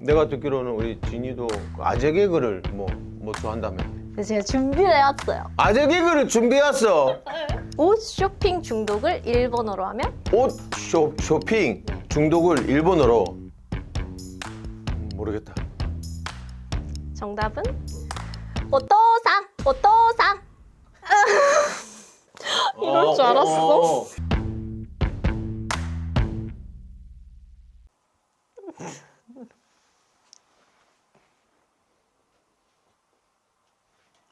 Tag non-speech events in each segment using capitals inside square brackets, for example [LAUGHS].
내가 듣기로는 우리 진이도 그 아재 개그를 뭐, 뭐 좋아한다며. 그래서 제가 준비를 해왔어요. 아재 개그를 준비했어. 옷 쇼핑 중독을 일본어로 하면 옷 쇼, 쇼핑 중독을 일본어로. 음, 모르겠다. 정답은 오토상 오토상. [LAUGHS] 이럴 줄 알았어.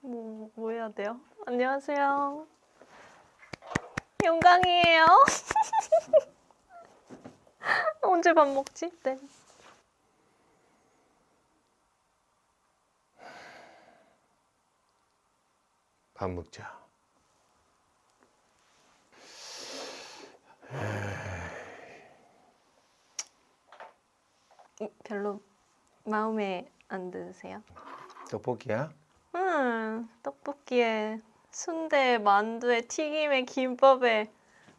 뭐, 뭐 해야 돼요? 안녕하세요. 영광이에요. [LAUGHS] 언제 밥 먹지? 네. 밥 먹자. 음, 별로 마음에 안 드세요? 떡볶이야? 음, 떡볶이에 순대, 만두에 튀김에 김밥에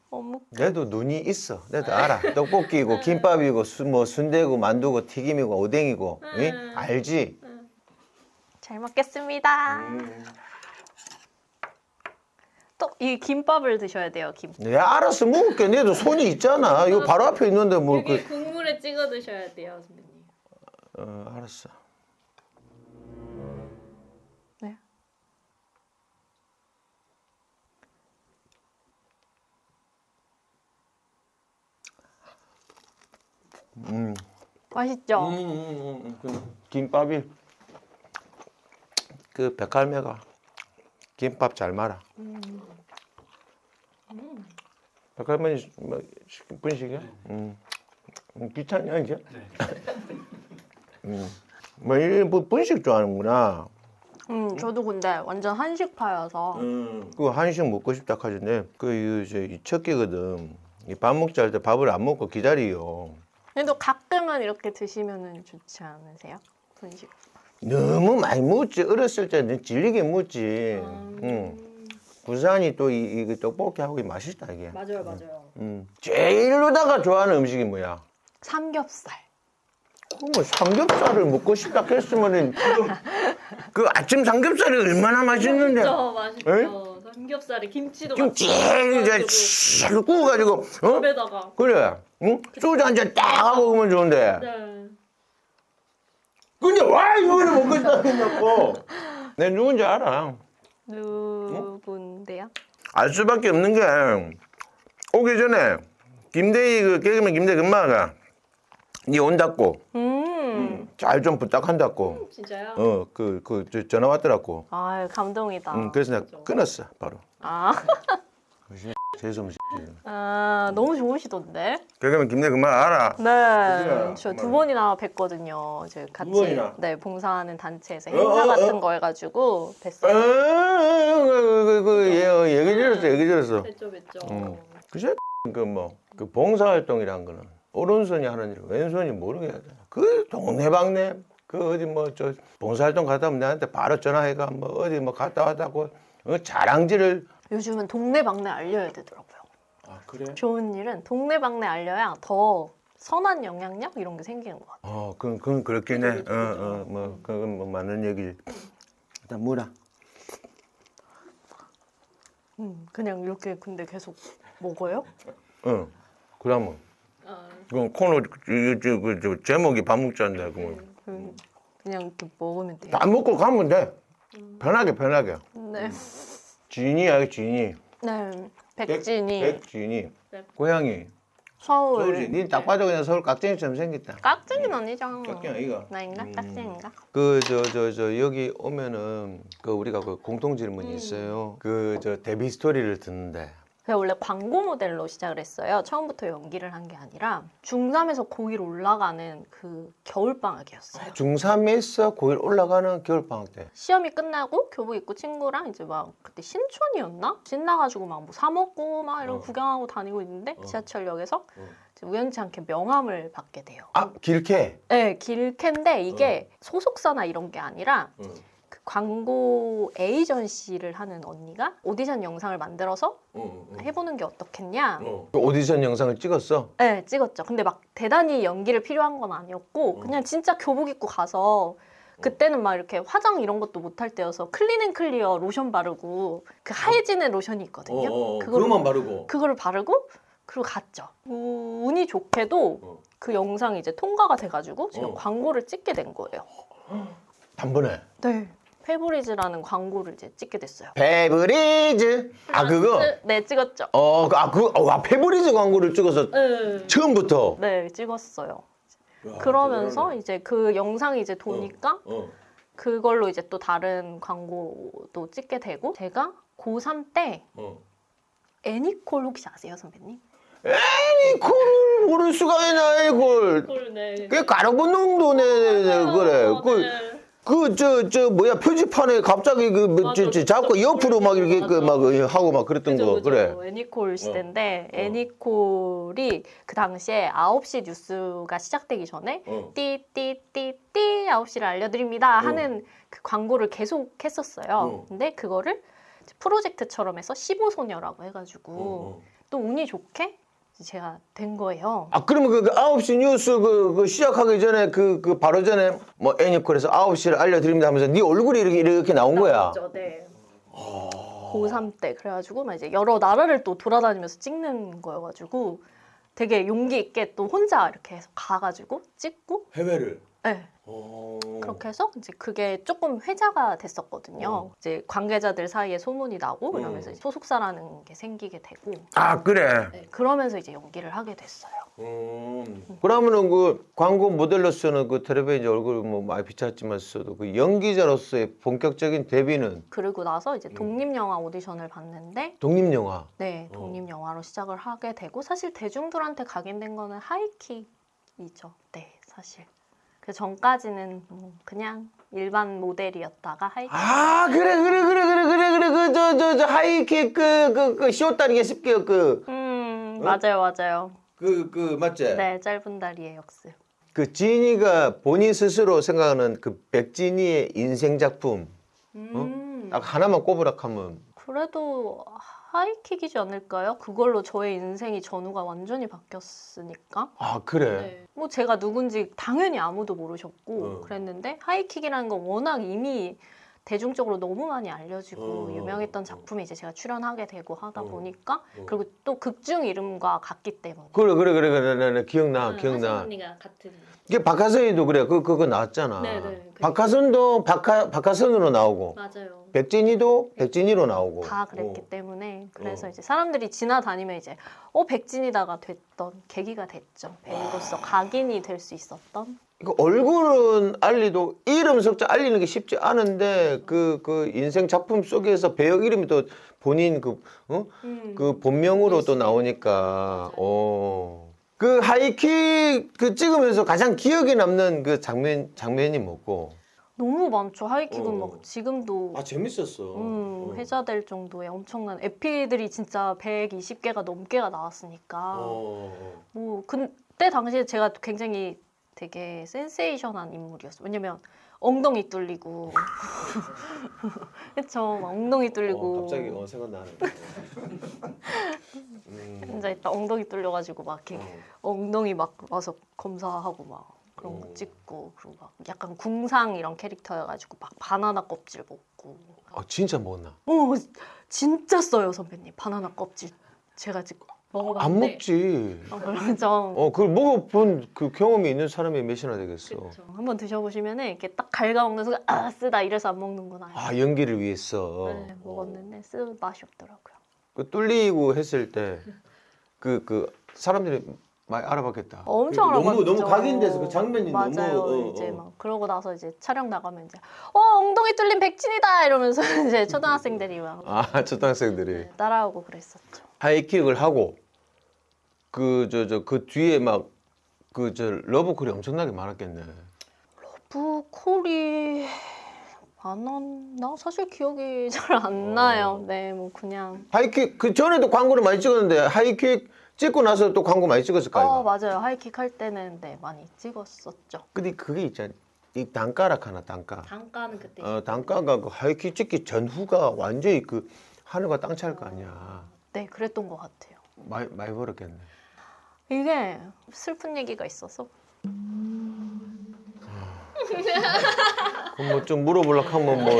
어묵. 내도 눈이 있어. 내도 알아. 떡볶이고 김밥이고 수, 뭐 순대고 만두고 튀김이고 오뎅이고. 응? 알지? 잘 먹겠습니다. 또 이 김밥을 드셔야 돼요. 김. 내 알아서 먹을게. 내도 손이 있잖아. 이거 바로 앞에 있는데 뭐 그. 국물에 찍어 드셔야 돼요, 선배님. 어, 알았어. 음. 맛있죠? 음, 음, 음, 그 김밥이 그 백할매가 김밥 잘 말아. 백할매는 뭐 시- 분식이야? 음. 음, 귀찮냐 이제? 음. 뭐 이- 뭐 분식 좋아하는구나. 음, 저도 근데 완전 한식파여서 그 한식 먹고 싶다 하던데 그 이제 이첫 끼거든. 이 밥 먹자 할 때 밥을 안 먹고 기다리요. 그래도 가끔은 이렇게 드시면은 좋지 않으세요? 분식. 너무 많이 먹었지. 어렸을 때는 질리게 먹었지. 응. 부산이 또 이 이 떡볶이하고 이 맛있다 이게. 맞아요, 맞아요. 음. 제일로다가 좋아하는 음식이 뭐야? 삼겹살. 그뭐 삼겹살을 먹고 싶다 했으면은 그, 그 아침 삼겹살이 얼마나 맛있는데. [LAUGHS] 진짜 맛있죠. 삼겹살에 김치도 제일 이제 씩 구워가지고 어? 밥에다가 그래. 응? 소주 한 잔 딱 하고 오면 좋은데. 네. 근데 와 이거를 먹고 싶다 했냐고. 내 누군지 알아. 누군데요? 알 수밖에 없는 게 오기 전에 김대희 그 개그맨 김대희 엄마가 니 온다고 음. 잘 좀 부탁한다고 진짜요? 어 그 그 전화 왔더라고 아, 감동이다. 음, 그래서 내가 끊었어 바로 아. [LAUGHS] 재수없는 [LAUGHS] 아, 너무 좋으시던데? 개그맨 김대희 엄마 알아 네, 그래, 저두 정말. 번이나 뵀거든요. 저 같이 번이나? 네 봉사하는 단체에서 어, 행사 어, 같은 어. 거 해가지고 어, 뵀어요. 그그 얘기 들었어 얘기 들었어 뵀죠 뵀죠. 음. 그새 [LAUGHS] 그뭐 그 봉사활동이란 거는 오른손이 하는 일 왼손이 모르게 해야 돼. 그 동네방네 그 어디 뭐 저 봉사활동 갔다 오면 나한테 바로 전화해가 뭐 어디 뭐 갔다 왔다고 어, 자랑질을 요즘은 동네방네 알려야 되더라고요. 아 그래? 좋은 일은 동네방네 알려야 더 선한 영향력 이런 게 생기는 것 같아요. 어 그건 그건 그렇긴 해. 어어뭐 그건 뭐 맞는 얘기. 일단 뭐라? 음, 그냥 이렇게 근데 계속 먹어요? 어 그러면 아, 그 코너 그, 저, 그, 저 제목이 밥 먹자인데 그거 그, 그냥 이렇게 먹으면 돼요. 다 먹고 가면 돼. 편하게 편하게. 네, 지인이야 지인이. 네, 백진이 백진이. 네. 고향이 서울. 서울이. 니딱 봐도 그냥 서울 깍쟁이처럼 생겼다. 깍쟁이는 아니죠. 깍쟁이 아이가. 나인가? 음. 깍쟁인가? 그 저 저 저 여기 오면은 그 우리가 그 공통 음. 질문이 있어요. 그 저 데뷔 스토리를 듣는데 제가 원래 광고 모델로 시작을 했어요. 처음부터 연기를 한 게 아니라 중3에서 고1 올라가는 그 겨울방학이었어요. 중3에서 고1 올라가는 겨울 방학 때. 시험이 끝나고 교복 입고 친구랑 이제 막 그때 신촌이었나? 신나가지고 막 뭐 사 먹고 막 이런 어. 구경하고 다니고 있는데 어. 지하철역에서 어. 우연치 않게 명함을 받게 돼요. 아 길게. 네, 길캔데 이게 소속사나 이런 게 아니라 어. 그 광고 에이전시를 하는 언니가 오디션 영상을 만들어서 해보는 게 어떻겠냐. 그 오디션 영상을 찍었어? 네, 찍었죠. 근데 막 대단히 연기를 필요한 건 아니었고 그냥 진짜 교복 입고 가서 그때는 막 이렇게 화장 이런 것도 못할 때여서 클린 앤 클리어 로션 바르고 그 하얘지는 로션이 있거든요. 어, 그거를- 바르고 그거를 바르고 그리고 갔죠. 우- 운이 좋게도 어. 그 영상이 이제 통과가 돼가지고 제가 어. 광고를 찍게 된 거예요. 단번에 네. 페브리즈라는 광고를 이제 찍게 됐어요. 페브리즈 아 그거 네, 찍었죠. 어, 그- 아, 그, 어, 아, 페브리즈 광고를 찍어서 네. 처음부터. 네, 찍었어요. 야, 그러면서 대단하네. 이제 그 영상이 이제 도니까 어. 그걸로 이제 또 다른 광고도 찍게 되고 제가 고3 때 어. 애니콜 혹시 아세요, 선배님? 이걸 모를 수가 있나, 이걸. 그걸 네. 그 가로분동도 내, 그래. 어, 그, 네. 그, 저, 저, 뭐야, 표지판에 갑자기 그, 뭐, 저, 저, 잡고 옆으로 막 이렇게 그, 막 하고 막 그랬던 그죠, 거, 그죠. 그래. 애니콜 시대인데 어. 애니콜이 그 당시에 9시 뉴스가 시작되기 전에 어. 띠띠띠띠 9시를 알려드립니다 하는 그 광고를 계속 했었어요. 어. 근데 그거를 프로젝트처럼 해서 15소녀라고 해가지고 어, 어. 또 운이 좋게 이 제 제가 된 거예요. 아, 그러면 그, 그 9시 뉴스 그, 그 시작하기 전에 그, 그 바로 전에 뭐 애니콜에서 9시를 알려드립니다 하면서 네 얼굴이 이렇게, 이렇게 나온 거야. 나왔죠, 네. 고3 때 그래가지고 막 이제 여러 나라를 또 돌아다니면서 찍는 거여가지고 되게 용기 있게 또 혼자 이렇게 해서 가가지고 찍고 해외를. 네, 어. 그렇게 해서 이제 그게 조금 회자가 됐었거든요. 어. 이제 관계자들 사이에 소문이 나고 음. 이러면서 이제 소속사라는 게 생기게 되고 아, 그래. 네, 그러면서 이제 연기를 하게 됐어요. 음. 그러면은 그 광고 모델로서는 그 텔레비전 이제 얼굴 뭐 많이 비쳤지만서도 그 연기자로서의 본격적인 데뷔는 그리고 나서 음. 이제 독립 영화 오디션을 봤는데 독립 영화. 네, 어. 독립 영화로 시작을 하게 되고 사실 대중들한테 각인된 거는 하이킥이죠. 네, 사실. 그 전까지는 뭐 그냥 일반 모델이었다가 하이킥. 아 그래 그래 그래 그래 그래 그래 그 저 저 저 하이킥 그그그 쉬었다는 게 쉽게 그 음, 어? 맞아요, 맞아요. 그그 맞지? 네, 짧은 다리의 역습. 그 진이가 본인 스스로 생각하는 그 백진이의 인생 작품 음. 딱 하나만 꼽으라 하면 그래도 하이킥이지 않을까요? 그걸로 저의 인생이 전후가 완전히 바뀌었으니까. 아 그래 네. 뭐 제가 누군지 당연히 아무도 모르셨고 어. 그랬는데 하이킥이라는 건 워낙 이미 대중적으로 너무 많이 알려지고 어. 유명했던 작품에 이제 제가 출연하게 되고 하다 어. 보니까 어. 그리고 또 극중 이름과 같기 때문에 그래 그래 그래 그래 나, 나 기억나 응, 기억나 하신 언니가 같은. 이게 박하선이도 그래 그 그거 나왔잖아 네네. 그- 박하선도 박하 박하선으로 나오고 맞아요. 백진이도 백진이로 나오고 다 그랬기 어. 때문에 그래서 어. 이제 사람들이 지나다니면 이제 어 백진이다가 됐던 계기가 됐죠 배우로서 각인이 될 수 있었던 그 얼굴은 알리도 이름 석자 알리는 게 쉽지 않은데 그그 인생 작품 속에서 배역 이름이 또 본인 그 어? 음. 그 본명으로 또 나오니까 어. 그 하이킥 그 찍으면서 가장 기억에 남는 그 장면 장면이 뭐고? 너무 많죠 하이킥은 어. 막 지금도 재밌었어. 음, 회자될 정도의 엄청난 에피들이 진짜 120개가 넘게가 나왔으니까 어. 뭐 그때 당시에 제가 굉장히 되게 센세이션한 인물이었어요. 왜냐면 엉덩이 뚫리고. [LAUGHS] 그쵸? 막 엉덩이 뚫리고. 어, 갑자기 어 생각나네. 음. 혼자 있다 엉덩이 뚫려가지고 막 이렇게 엉덩이 막 와서 검사하고 막 그런 어. 거 찍고 그리고. 막 약간 궁상 이런 캐릭터여가지고 막 바나나 껍질 먹고. 어 진짜 먹었나? 어 진짜 써요 선배님. 바나나 껍질. 제가 지금 안 먹어봤는데. 먹지. 어, 그러죠 어 그걸 먹어본 그 경험이 있는 사람이 몇이나 되겠어. 그쵸. 한번 드셔보시면은 이렇게 딱 갉아먹는 순간 아 쓰다 이래서 안 먹는 건 아니에요 아 연기를 위해서. 네, 먹었는데 쓰 맛이 없더라고요 그 뚫리고 했을 때 그 그 사람들이 많이 알아봤겠다. 엄청 너무 알아봤죠. 너무 각인돼서 그 장면이 맞아요. 너무 어, 이제 어. 막 그러고 나서 이제 촬영 나가면 이제 어 엉덩이 뚫린 백진이다 이러면서 [LAUGHS] 이제 초등학생들이 막 아 초등학생들이 따라오고 그랬었죠. 하이킥을 하고 그 저 저 그 뒤에 막 그 저 러브콜이 엄청나게 많았겠네. 안 왔나? 사실 기억이 [LAUGHS] 잘안 어. 나요. 네, 뭐 그냥 하이킥 그 전에도 광고를 많이 찍었는데 하이킥 찍고 나서 또 광고 많이 찍었을 거 아니야. 어 맞아요. 하이킥 할 때는 네 많이 찍었었죠. 근데 그게 있잖아. 이 단가락 하나 단가. 단가는 그때 어 단가가 그 하이킥 찍기 전후가 완전히 그 하늘과 땅 차일 거 아니야. 네, 그랬던 것 같아요. 많이 많이 벌었겠네. 이게 슬픈 얘기가 있어서 그럼 뭐 좀 물어보려고 하면 뭐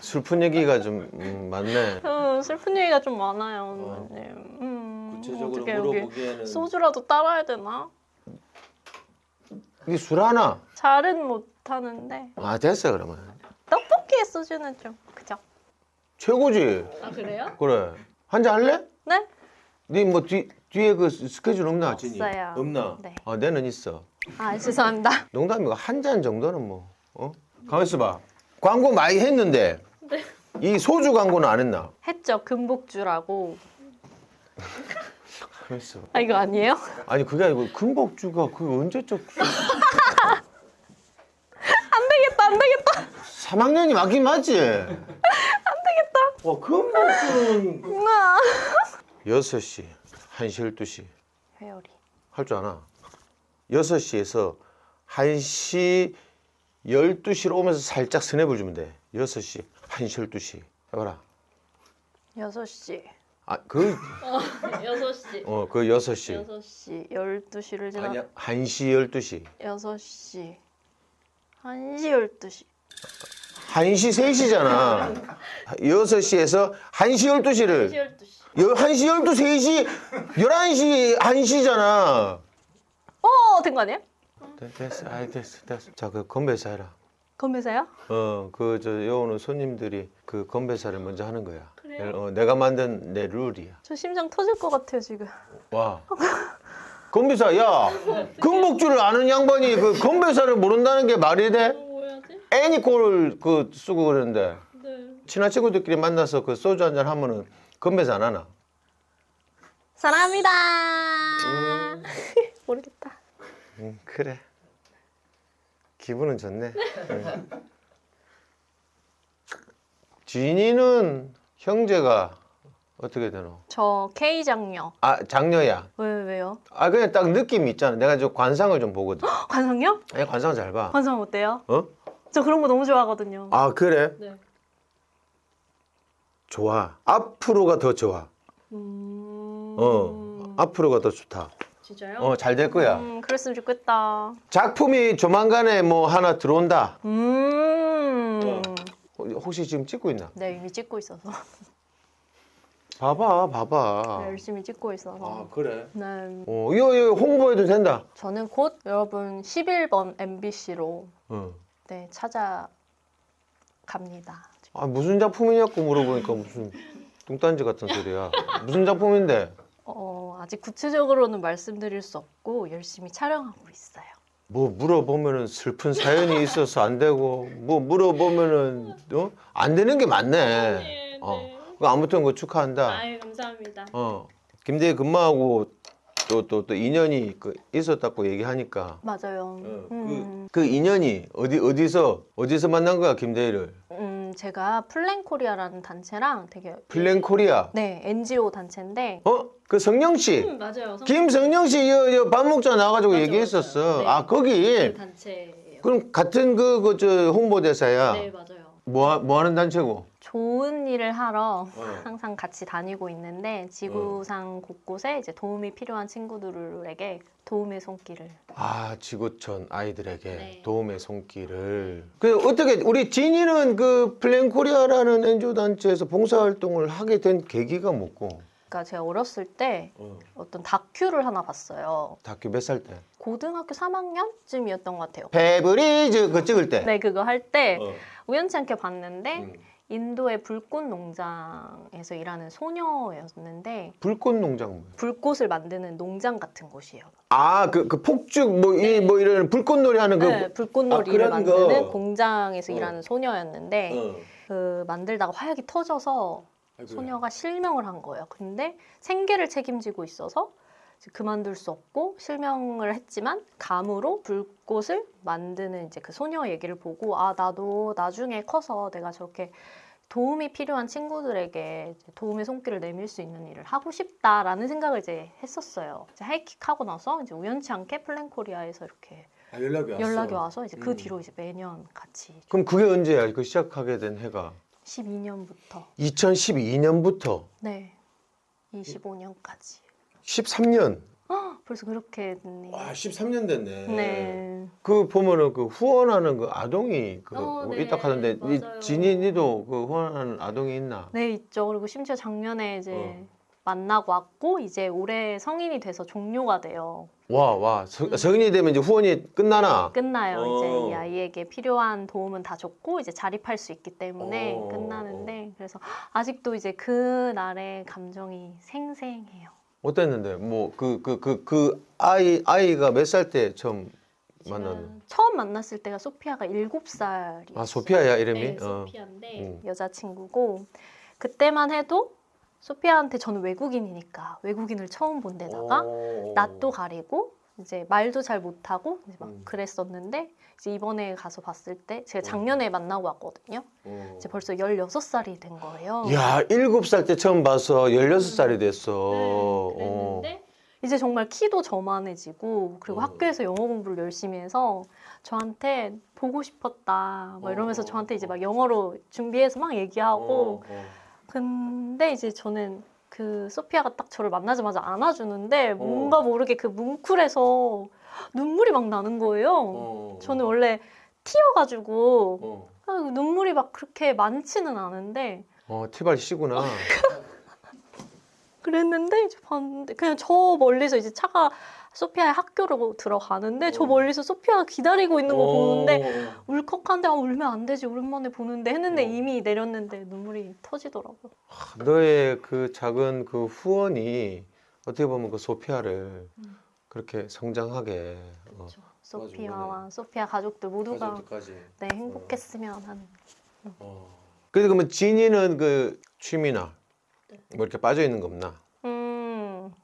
슬픈 얘기가 좀 음, 많네. 음, 슬픈 얘기가 좀 많아요, 선배님. 음, 어떻게 여기 물어보기에는 소주라도 따라야 되나? 이술 하나. 잘은 못하는데 아 됐어 그러면. 떡볶이에 소주는 좀 그죠? 최고지. 아 그래요? 그래. 한잔 할래? 네? 네뭐 뒤에 그 스케줄 없나? 진이? 없어요. 없나? 네. 아 내는 있어. 아 죄송합니다. [LAUGHS] 농담이고 한 잔 정도는 뭐 어? 가만 있어봐. 광고 많이 했는데 이 소주 광고는 안 했나? 했죠 금복주라고. [LAUGHS] 가만 있어. 아 이거 아니에요? 아니 그게 아니고 금복주가 그 언제적 [LAUGHS] 안 되겠다 안 되겠다. 3학년이 맞긴 맞지? 안 되겠다. 와 금복주는 우와. 6시, 1시, 12시 회오리. 할줄 아나? 6시에서 1시, 12시로 오면서 살짝 스냅을 주면 돼. 6시, 1시, 12시. 해봐라. 6시. 아, 그, [LAUGHS] 6시 어, 그 6시. 6시 12시를 지나 아니야, 1시, 12시. 6시. 1시 12시. 1시, 3시잖아. 6시에서 1시, 12시를. 12시 1시, 12시, 3시, 11시, 1시잖아. 어, 된 거 아니에요? 됐어, 아이, 됐어, 됐어. 자, 그 건배사 해라. 건배사요? 어, 그, 저, 여오는 손님들이 그 건배사를 먼저 하는 거야. 그래요? 어, 내가 만든 내 룰이야. 저 심장 터질 것 같아요, 지금. 와. 건배사, 야! [LAUGHS] 금복주를 아는 양반이 그 건배사를 모른다는 게 말이 돼? 뭐 해야지? 애니콜을 그 쓰고 그러는데, 네 친한 친구들끼리 만나서 그 소주 한 잔 하면은 건배사 안 하나? 사랑합니다. 모르겠다. 응, 그래. 기분은 좋네. 응. 진이는 형제가 어떻게 되노? 저 K 장녀. 아, 장녀야. 왜 왜요? 아, 그냥 딱 느낌이 있잖아. 내가 저 관상을 좀 보거든. [GASPS] 관상요? 아니, 관상 잘 봐. 관상 어때요? 어? 저 그런 거 너무 좋아하거든요. 아, 그래? 네. 좋아. 앞으로가 더 좋아. 음... 어. 앞으로가 더 좋다. 진짜요? 어, 잘 될 거야. 음, 그랬으면 좋겠다. 작품이 조만간에 뭐 하나 들어온다. 음. 어, 혹시 지금 찍고 있나? 네, 이미 찍고 있어서. [LAUGHS] 봐봐, 봐봐. 네, 열심히 찍고 있어서. 아, 그래? 네. 어, 이거, 이거 홍보해도 된다. 저는 곧 여러분 11번 MBC로 어. 네, 찾아갑니다. 아, 무슨 작품이냐고 물어보니까 무슨 뚱딴지 같은 소리야. 무슨 작품인데? 어, 아직 구체적으로는 말씀드릴 수 없고 열심히 촬영하고 있어요. 뭐 물어보면은 슬픈 사연이 있어서 안 되고 뭐 물어보면은 어? 안 되는 게 많네. 네, 어. 네. 그 아무튼 그 축하한다. 아유 감사합니다 어. 김대희 근무하고 또 또 또 인연이 그 있었다고 얘기하니까 맞아요. 음, 그, 그 인연이 어디 어디서 어디서 만난 거야 김대희를? 음, 제가 플랜코리아라는 단체랑 되게 플랜코리아. 네 NGO 단체인데 어? 그 성령 씨. 음, 맞아요 성- 김성령 씨, 여, 여, 밥 먹자 나와가지고 맞아, 얘기했었어. 맞아요. 네. 아, 거기. 그 단체예요 그럼 같은 그, 그, 저, 홍보대사야. 네 맞아요 뭐, 하- 뭐 하는 단체고? 좋은 일을 하러 어. 항상 같이 다니고 있는데 지구상 곳곳에 이제 도움이 필요한 친구들에게 도움의 손길을 아, 지구촌 아이들에게 네. 도움의 손길을. 그, 어떻게, 우리 진이는 그 플랜 코리아라는 NGO 단체에서 봉사활동을 하게 된 계기가 뭐고? 그러니까 제가 어렸을 때 어. 어떤 다큐를 하나 봤어요. 다큐 몇 살 때? 고등학교 3학년쯤이었던 것 같아요. 페브리즈 그 찍을 때? 네, 그거 할 때 어. 우연치 않게 봤는데 음. 인도의 불꽃 농장에서 일하는 소녀였는데 불꽃 농장 뭐야? 불꽃을 만드는 농장 같은 곳이에요. 아, 그, 그 폭죽, 뭐, 이, 뭐, 이런 불꽃놀이 하는 그. 네, 불꽃놀이를 아, 그런 만드는 거. 공장에서 어. 일하는 소녀였는데 어. 그 만들다가 화약이 터져서 아이고야. 소녀가 실명을 한 거예요. 근데 생계를 책임지고 있어서 그만둘 수 없고 실명을 했지만 감으로 불꽃을 만드는 이제 그 소녀 얘기를 보고 아 나도 나중에 커서 내가 저렇게 도움이 필요한 친구들에게 도움의 손길을 내밀 수 있는 일을 하고 싶다라는 생각을 이제 했었어요. 이제 하이킥 하고 나서 이제 우연치 않게 플랜코리아에서 이렇게 아, 연락이 왔어. 연락이 와서 이제 그 음. 뒤로 이제 매년 같이 그럼 그게 언제야? 그 시작하게 된 해가 12년부터 2012년부터 네 25년까지 13년. 벌써 그렇게 됐네요. 와, 13년 됐네. 네. 그 보면은 그 후원하는 그 아동이 그 어, 네. 있다 하던데 이 맞아요. 진이 니도 그 후원하는 아동이 있나? 네 있죠. 그리고 심지어 작년에 이제 어. 만나고 왔고 이제 올해 성인이 돼서 종료가 돼요. 와, 와. 서, 성인이 되면 이제 후원이 끝나나? 끝나요. 어. 이제 이 아이에게 필요한 도움은 다 줬고 이제 자립할 수 있기 때문에 어. 끝나는데 그래서 아직도 이제 그 날의 감정이 생생해요. 어땠는데? 뭐 그 그 그 그 아이 아이가 몇 살 때 처음 만났는? 지금 처음 만났을 때가 소피아가 7살이었어요. 아, 소피아야 이름이? 네, 어. 소피아인데 음. 여자친구고 그때만 해도 소피아한테 저는 외국인이니까 외국인을 처음 본 데다가 오. 낯도 가리고 이제 말도 잘 못하고 이제 막 음. 그랬었는데 이제 이번에 가서 봤을 때 제가 작년에 만나고 왔거든요. 어. 이제 벌써 16살이 된 거예요. 야, 일곱 살 때 처음 봐서 16살이 됐어. 네, 어. 그랬는데 이제 정말 키도 저만해지고 그리고 어. 학교에서 영어 공부를 열심히 해서 저한테 보고 싶었다 막 이러면서 어. 저한테 이제 막 영어로 준비해서 막 얘기하고 어, 어. 근데 이제 저는 그 소피아가 딱 저를 만나자마자 안아주는데 어. 뭔가 모르게 그 뭉클해서 눈물이 막 나는 거예요. 어. 저는 원래 티여가지고 어. 아, 눈물이 막 그렇게 많지는 않은데 어, 티발 씨구나. [LAUGHS] 그랬는데 이제 봤는데 그냥 저 멀리서 이제 차가 소피아의 학교로 들어가는데 저 어. 멀리서 소피아가 기다리고 있는 거 보는데 어. 울컥한데 아, 울면 안 되지 오랜만에 보는데 했는데 어. 이미 내렸는데 눈물이 터지더라고요. 너의 그 작은 그 후원이 어떻게 보면 그 소피아를 음. 그렇게 성장하게 어, 소피아와 소피아 가족들 모두가 가족들까지. 네 행복했으면 하는. 어. 근데 그러면 진이는 그 취미나 네. 뭐 이렇게 빠져 있는 거 없나?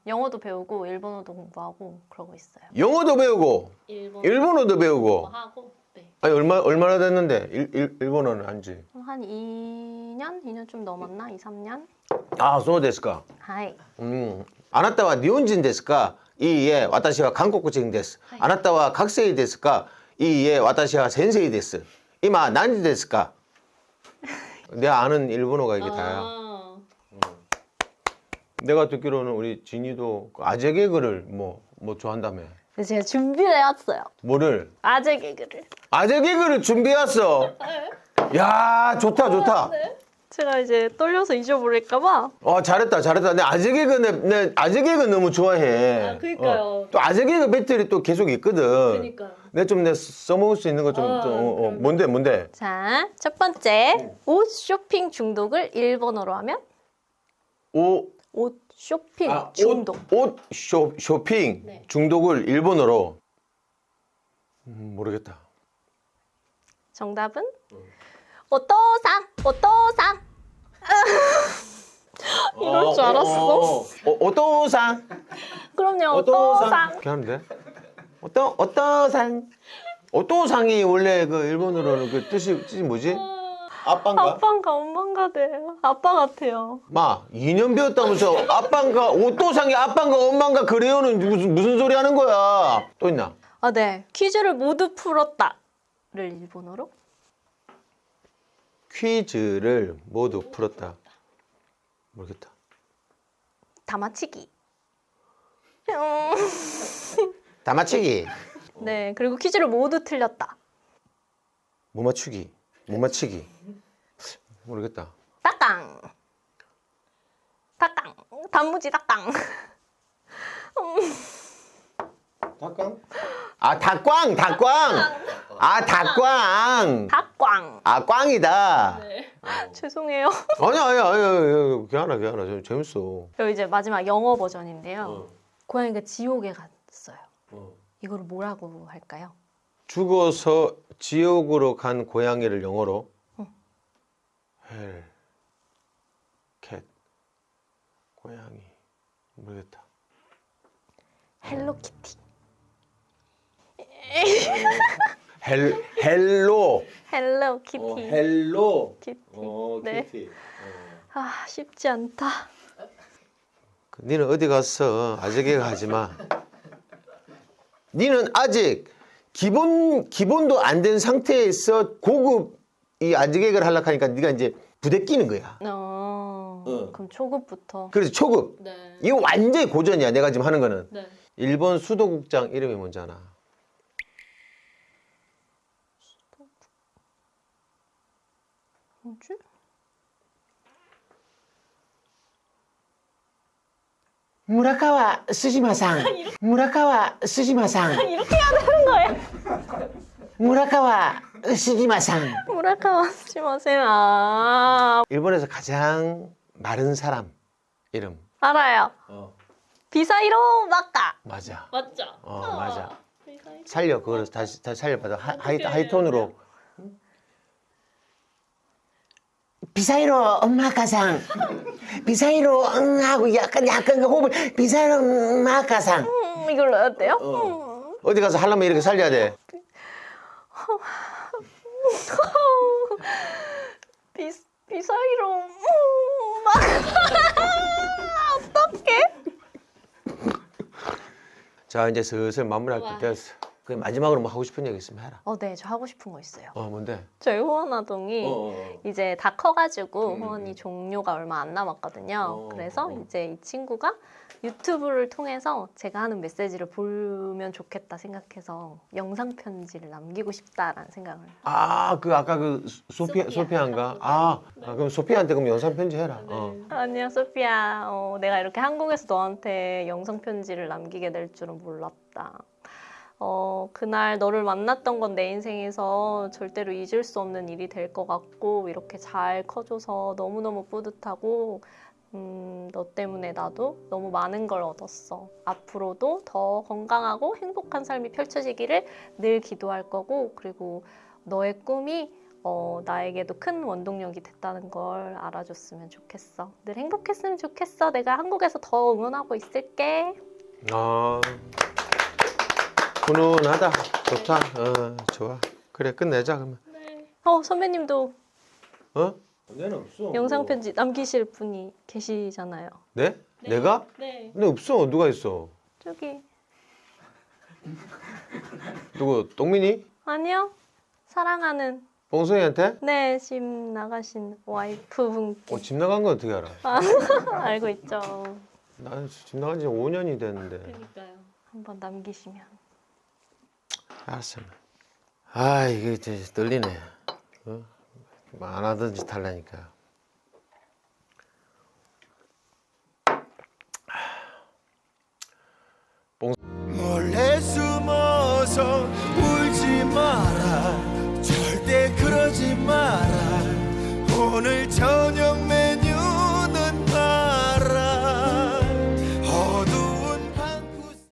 음 영어도 배우고 일본어도 공부하고 그러고 있어요. 영어도 배우고 일본 일본어도 배우고. 하고 네. 아니 얼마 얼마나 됐는데 일, 일, 일본어는 안지? 한 2년 2년 좀 넘었나 2, 3년. 아,そうですか. 하이. うん。あなたは日本人ですかいいえ、私は韓国人です。はいあなたは学生ですかいいえ、私は先生です。今何時ですか 내가 아는 일본어가 이게 다야. 아, 내가 듣기로는 우리 진이도 그 아재 개그를 뭐, 뭐 좋아한다며. 그래서 제가 준비를 해왔어요. 뭐를? 아재 개그를. 아재 개그를 준비했어. 야, 좋다, 좋다. 네. 제가 이제 떨려서 잊어버릴까봐. 어, 잘했다, 잘했다. 내 아재 개그, 내, 내 아재 개그 너무 좋아해. 아, 그러니까요. 어. 또 아재 개그 배틀이 또 계속 있거든. 그러니까 내가 좀내 써먹을 수 있는 거 좀, 아, 좀, 어, 어. 뭔데, 뭔데? 자, 첫 번째. 옷 쇼핑 중독을 일본어로 하면 옷, 옷 쇼핑 아, 중독. 옷, 옷 쇼, 쇼핑 네. 중독을 일본어로. 음, 모르겠다. 정답은 오토상 오토상. [LAUGHS] 이럴 줄 알았어. 어, 오토상. 그럼요 오토상. 오토상. 이렇게 하는데? 오토, 오토상. 오토상이 원래 그 일본어로는 그 뜻이, 뜻이 뭐지? 아빠인가? 아빠인가 엄마인가 돼요. 아빠 같아요. 마, 2년 배웠다면서 아빠인가, 오토상이 아빠인가 엄마인가 그래요는 무슨, 무슨 소리 하는 거야? 또 있나? 아, 네. 퀴즈를 모두 풀었다를 일본어로 퀴즈를 모두 풀었다. 모르겠다. 다마치기. 음, 다 맞히기. 네. 그리고 퀴즈를 모두 틀렸다. 못 맞추기. 못 맞히기. 모르겠다. 따깡. 따깡. 단무지 따깡. [LAUGHS] 닭광? 아, 닭광, 닭광. 아, 닭광. 닭광. 아, 꽝이다. 네. [LAUGHS] 죄송해요. 아니야, 아니야, 아니야. 괜찮아, 괜찮아. 재- 재밌어. 그리고 이제 마지막 영어 버전인데요. 어, 고양이가 지옥에 갔어요. 어. 이거를 뭐라고 할까요? 죽어서 지옥으로 간 고양이를 영어로 헬, 캣, 고양이 모르겠다. 헬로키티. 헬, 헬로, 헬로키티. 어, 헬로, 키티. 어, 네. 키티. 아, 쉽지 않다. 그, 니는 어디 아재 개그 하지 마. 니는 아직 기본 기본도 안 된 상태에서 고급 이 아직액을 하려고 하니까 네가 이제 부대 끼는 거야. 어, 어. 그럼 초급부터. 그래서 초급. 네. 이거 완전히 고전이야. 내가 지금 하는 거는. 네. 일본 수도국장 이름이 뭔지 아나? 뭐지? 무라카와 스시마상. 무라카와 스시마상. 이렇게 해야 되는 거예요? 무라카와 스시마상. 무라카와 시마세요. 아, 일본에서 가장 마른 사람 이름. 알아요. 어. 비사이로 마카. 맞아. 맞죠? 어, 맞아. 세상에. 살려 그걸 다시 다시 살려봐도 하, 하이. 하이톤으로. 비사이로 엄마 가상 비사이로 응 하고 약간 약간 그 호흡을 비사이로 엄마 가상 음, 이걸로 해야 돼요? 어. 어디 가서 하려면 이렇게 살려야 돼 [LAUGHS] 비, 비사이로 음, 마카. [LAUGHS] 어떡해? 자 이제 슬슬 마무리할 때. 됐어 그 마지막으로 뭐 하고 싶은 얘기 있으면 해라 어, 네, 저 하고 싶은 거 있어요. 어 뭔데 저희 호원아동이 어. 이제 다 커가지고 음. 후원이 종료가 얼마 안 남았거든요. 어, 그래서 어. 이제 이 친구가 유튜브를 통해서 제가 하는 메시지를 보면 좋겠다 생각해서 영상 편지를 남기고 싶다라는 생각을. 아 그 아까 그 소피 소피아. 소피아인가 아, 아 그럼 소피아한테 그럼 영상 편지 해라 네. 어. 아니야 소피야, 어, 내가 이렇게 한국에서 너한테 영상 편지를 남기게 될 줄은 몰랐다. 어, 그날 너를 만났던 건 내 인생에서 절대로 잊을 수 없는 일이 될 것 같고 이렇게 잘 커줘서 너무너무 뿌듯하고 음, 너 때문에 나도 너무 많은 걸 얻었어. 앞으로도 더 건강하고 행복한 삶이 펼쳐지기를 늘 기도할 거고 그리고 너의 꿈이 어, 나에게도 큰 원동력이 됐다는 걸 알아줬으면 좋겠어. 늘 행복했으면 좋겠어. 내가 한국에서 더 응원하고 있을게. 아 훈훈하다 좋다 어 좋아 그래 끝내자 그러면 네. 어, 선배님도 어? 내는 없어 영상 편지 남기실 분이 계시잖아요. 네? 네. 내가? 네. 근데 없어 누가 있어 저기 [LAUGHS] 누구 똥민이? 아니요. 사랑하는 뽕성이한테? 네, 집 나가신 와이프 분께 어, 집 나간 건 어떻게 알아? [LAUGHS] 알고 있죠. 나집 나간 지 5년이 됐는데 그러니까요. 한번 남기시면. 알았어 아 이게 이제 떨리네. 어? 뭐안 하던 짓 하려니까. 몰래 숨어서 울지 마라. 절대 그러지 마라. 오늘 저